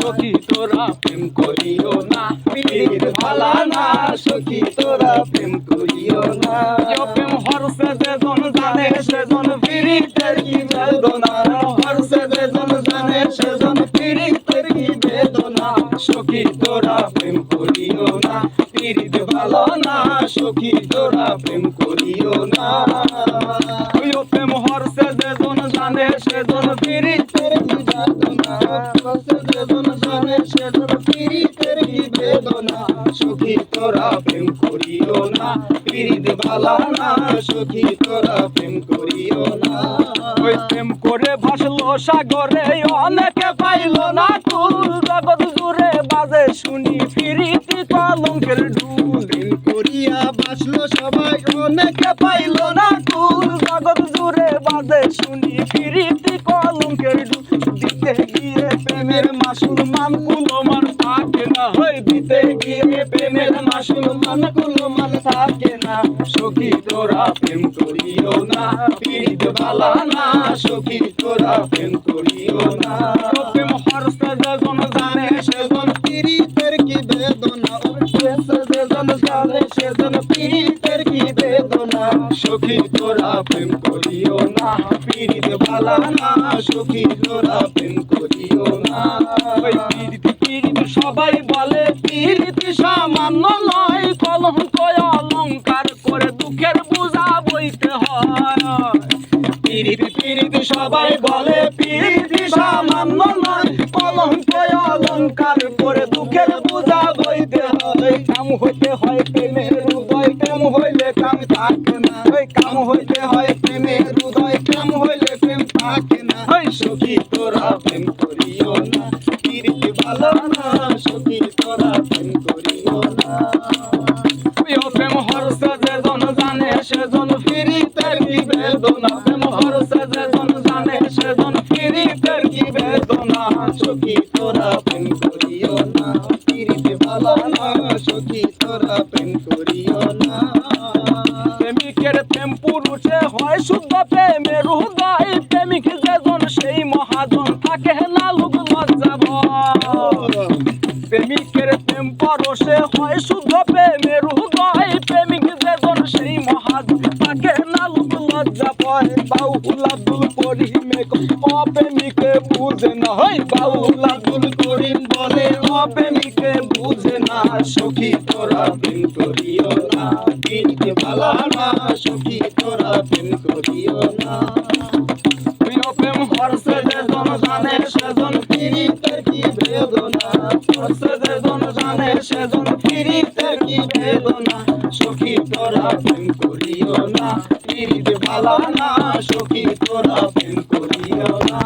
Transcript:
সখী তোরা প্রেম করিও না। পীড়িত ভালা না সখী তোরা প্রেম করিও না। প্রেম হরসে যেজন জানে সেজন পীড়িতের কি বেদনা। হরসে যেজন জানে সেজন পীড়িতের কি বেদনা। সখী তোরা প্রেম করিও না। পীড়িত ভালো না সখী তোরা প্রেম করিও না। প্রেম হরসে যেজন জানে পীড়িতের কি বেদনা সখী তোরা প্রেম করিও না পীড়িত ভালো না। সখী তোরা প্রেম করিও না। ওই প্রেম করে ভাসলো সাগরে অনেকে পাইলো না কুল। জগৎ জুড়ে বাজে শুনি ফিরিতি কলঙ্কের ঢুল প্রেম করিয়া বাসলো সবাই অনেকে পাইলো না কুল। জগৎ জুড়ে বাজে শুনি ফিরিতি প্রেমের মাসুল মান কুলমান থাকে না। হই দিতে গিয়ে প্রেমের মাসুল মান কুলমান থাকে না। সখী তোরা প্রেম করিও না পীড়িত বালা না। সখী তোরা প্রেম করিও না। প্রেম হরসে যেজন জানে সেজন পীড়িতের কি বেদনা? হরসে যেজন জানে সেজন বেদনা সখী, তোরা প্রেম করিও না, পীড়িত বালা না, সখী, তোরা প্রেম করিও না। ওই পীড়িত সবাই বলে, পীড়িত সামান্য নয়, কলঙ্ক অলঙ্কার করে দুঃখের বোঝা বইতে হয়। পীড়িত পীড়িত সবাই বলে, পীড়িত সামান্য নয়, কলঙ্ক অলঙ্কার করে দুঃখের বোঝা বইতে হয়। কাম হইতে হয় প্রেমের হৃদয় কাম হইলে থাকে না। ওই কাম হইতে হয় প্রেমের হৃদয় কাম হইলে প্রেম থাকে না। ওই সখী তোরা প্রেম করিও না। পীড়িত ভালো না, সখী তোরা প্রেম করিও না। প্রিয় প্রেম হরসে যেজন তোরা প্রেম করিও না। শুদ্ধ প্রেমের হৃদয় প্রেমিক যেজন, সেই মহাজন থাকে। প্রেমিকের প্রেম পরশে হয় শুদ্ধ হৃদয় প্রেমিক যেজন, সেই মহাজন লোক লজ্জা অপ্রেমিকে বুঝে না। হয় বাউল আব্দুল বলে, অপ্রেমিকে বুঝে না। সখী তোরা প্রেম না ভালা না, সখী প্রেম হরসে যেজন জানে সেজন পীড়িতের কি বেদনা? হরসে যেজন জানে সেজন পীড়িতের কি বেদনা? সখী তোরা প্রেম করিও না পীড়িত না, সখী তোরা প্রেম করিও না।